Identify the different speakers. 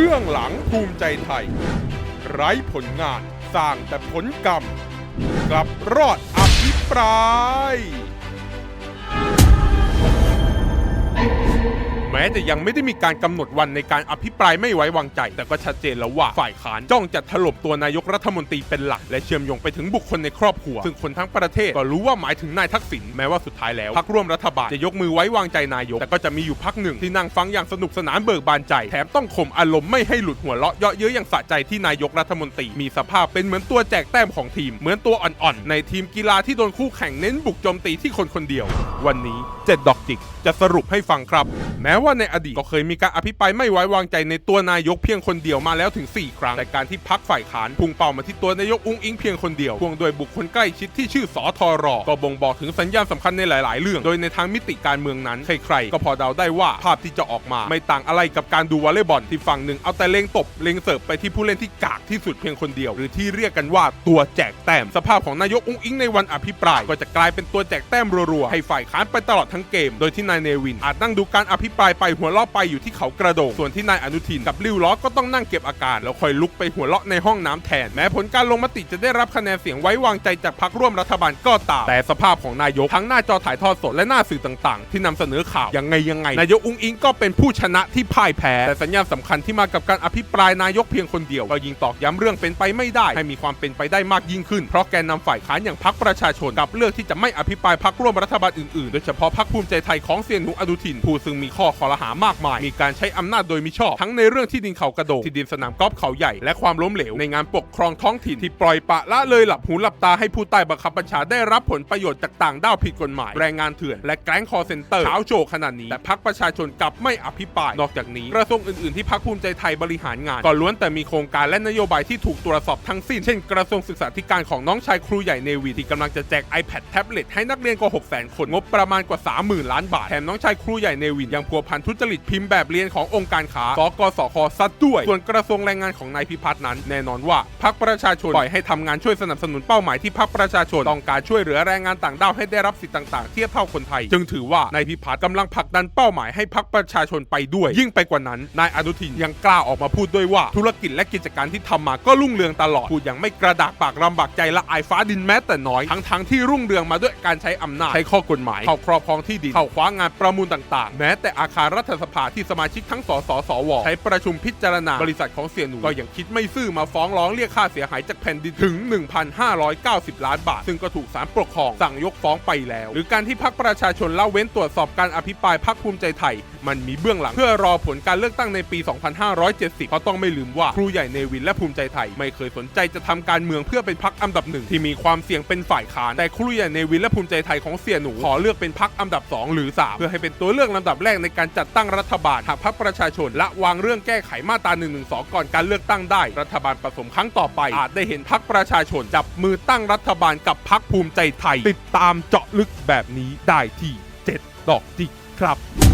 Speaker 1: บื้องหลังภูมิใจไทย ไร้ผลงานสร้างแต่ผลกรรม กลับรอดอภิปราย ม้จะยังไม่ได้มีการกำหนดวันในการอภิปรายไม่ไว้วางใจ แต่ก็ชัดเจนแล้วว่าฝ่ายค้านจ้องจะถล่มตัวนายกรัฐมนตรีเป็นหลัก และเชื่อมโยงไปถึงบุคคลในครอบครัว ซึ่งคนทั้งประเทศก็รู้ว่าหมายถึงนายทักษิณแม้ว่าสุดท้ายแล้วพักร่วมรัฐบาลจะยกมือไว้วางใจนายก แต่ก็จะมีอยู่พักหนึ่งที่นั่งฟังอย่างสนุกสนานเบิกบานใจ แถมต้องข่มอารมณ์ไม่ให้หลุดหัวเราะเยาะเย้ยอย่างสะใจที่นายกรัฐมนตรีมีสภาพเป็นเหมือนตัวแจกแต้มของทีม เหมือนตัวอ่อนๆในทีมกีฬาที่โดนคู่แข่งเน้นบุกโจมตีที่คนคนเดียว วันนี้เจ็ดดอกจิกจะสรุปให้ฟังครับ แม้ว่าว่าในอดีตก็เคยมีการอภิปรายไม่ไว้วางใจในตัวนายกเพียงคนเดียวมาแล้วถึง 4 ครั้ง แต่การที่พักฝ่ายค้านพุ่งเป้ามาที่ตัวนายกอุ้งอิงเพียงคนเดียวพ่วงโดยบุคคลใกล้ชิดที่ชื่อสอทอรอก็บ่งบอกถึงสัญญาณสำคัญในหลาย ๆ เรื่อง โดยในทางมิติการเมืองนั้นใครๆก็พอเดาได้ว่าภาพที่จะออกมา ไม่ต่างอะไรกับการดูวอลเลย์บอลที่ฝั่งหนึ่งเอาแต่เลงตบเลงเสิร์ฟไปที่ผู้เล่นที่กากที่สุดเพียงคนเดียว หรือที่เรียกกันว่าตัวแจกแต้มสภาพของนายกอุ้งอิงในวันอภิปราย ก็จะกลายเป็นตัวแจกแต้มรัวๆให้ฝ่ายค้านไปตลอดทั้งเกม โดยที่นายเนวินอาจนั่งดูการอภิปรายไปหัวเราะไปอยู่ที่เขากระโดงส่วนที่นายอนุทินกับลิวล้อก็ต้องนั่งเก็บอาการแล้วคอยลุกไปหัวเราะในห้องน้ำแทน แม้ผลการลงมติจะได้รับคะแนนเสียงไว้วางใจจากพรรคร่วมรัฐบาลก็ตามแต่สภาพของนายกทั้งหน้าจอถ่ายทอดสดและหน้าสื่อต่างๆ ที่นำเสนอข่าวยังไงยังไงนายกอุ้งอิงก็เป็นผู้ชนะที่พ่ายแพ้แต่สัญญาณสำคัญที่มากับการอภิปรายนายกเพียงคนเดียวก็ยิงตอกย้ำเรื่องเป็นไปไม่ได้ ให้มีความเป็นไปได้มากยิ่งขึ้น เพราะแกนนำฝ่ายค้านอย่างพรรคประชาชนกับเลือกที่จะไม่อภิปรายพรรคร่วมรัฐบาลอื่นๆ โดยเฉพาะพรรคภูมิใจไทยของเซียนหนูอนุทินผู้ซึ่งมีข้อคอรหามากมาย มีการใช้อำนาจโดยมิชอบ ทั้งในเรื่องที่ดินเขากระโดงที่ดินสนามกอล์ฟเขาใหญ่ และความล้มเหลวในงานปกครองท้องถิ่นที่ปล่อยปะละเลยหลับหูหลับตาให้ผู้ใต้บังคับบัญชาได้รับผลประโยชน์จากต่างด้าวผิดกฎหมาย แรงงานเถื่อนและแก๊งคอเซนเตอร์เช้าโชว์ขนาดนี้แต่พรรคประชาชนกลับไม่อภิปราย นอกจากนี้กระทรวงอื่นๆที่พรรคภูมิใจไทยบริหารงานก็ล้วนแต่มีโครงการและนโยบายที่ถูกตรวจสอบทั้งสิ้น เช่น กระทรวงศึกษาธิการของน้องชายครูใหญ่เนวีที่กำลังจะแจก iPad แท็บเล็ตให้นักเรียนกว่า600,000 คนงบประมาณกว่า 30,000 ล้านบาทแถมน้องชายครูใหญ่เนวินยังพัวพันทุจริตพิมพ์แบบเรียนขององค์การค้าสกสคซัดด้วย ส่วนกระทรวงแรงงานของนายพิพัฒน์นั้น แน่นอนว่าพรรคประชาชนปล่อยให้ทำงานช่วยสนับสนุนเป้าหมายที่พรรคประชาชนต้องการช่วยเหลือแรงงานต่างด้าวให้ได้รับสิทธิต่างๆ เทียบเท่าคนไทย จึงถือว่านายพิพัฒน์กำลังผลักดันเป้าหมายให้พรรคประชาชนไปด้วย ยิ่งไปกว่านั้นนายอนุทินยังกล้าออกมาพูดด้วยว่า ธุรกิจและกิจการที่ทำมาก็รุ่งเรืองตลอดพูดอย่างไม่กระดากปากลำบากใจละอายฟ้าดินแม้แต่น้อยทั้งๆที่รุ่งเรืองมาด้วยการใช้อำนาจใช้ข้อกฎหมายเข้าครอบครองที่ดินเข้าคว้างานประมูลต่างๆ แม้แต่อาคารรัฐสภาที่สมาชิกทั้งสสสวใช้ประชุมพิจารณา บริษัทของเสียหนูก็ยังคิดไม่ซื่อมาฟ้องร้องเรียกค่าเสียหายจากแผ่นดินถึง 1,590 ล้านบาท ซึ่งก็ถูกศาลปกครองสั่งยกฟ้องไปแล้ว หรือการที่พักประชาชนเละเว้นตรวจสอบการอภิปรายพักภูมิใจไทย มันมีเบื้องหลังเพื่อรอผลการเลือกตั้งในปี 2570 เพราะต้องไม่ลืมว่าครูใหญ่เนวินและภูมิใจไทย ไม่เคยสนใจจะทำการเมืองเพื่อเป็นพักอันดับหนึ่งที่มีความเสี่ยงเป็นฝ่ายค้านแต่ครูใหญ่เนวินและภูมิใจไทยของเสี่ยหนูขอเลือกเป็นพักอันดับ 2 หรือ 3 เพื่อให้เป็นตัวเลือกลำดับแรกในการจัดตั้งรัฐบาลหากพรรคประชาชนละวางเรื่องแก้ไขมาตรา1นึก่อนการเลือกตั้งได้ รัฐบาลผสมครั้งต่อไป อาจได้เห็นพรรคประชาชนจับมือตั้งรัฐบาลกับพรรคภูมิใจไทย ติดตามเจาะลึกแบบนี้ได้ที่ 7 ดอกจิกครับ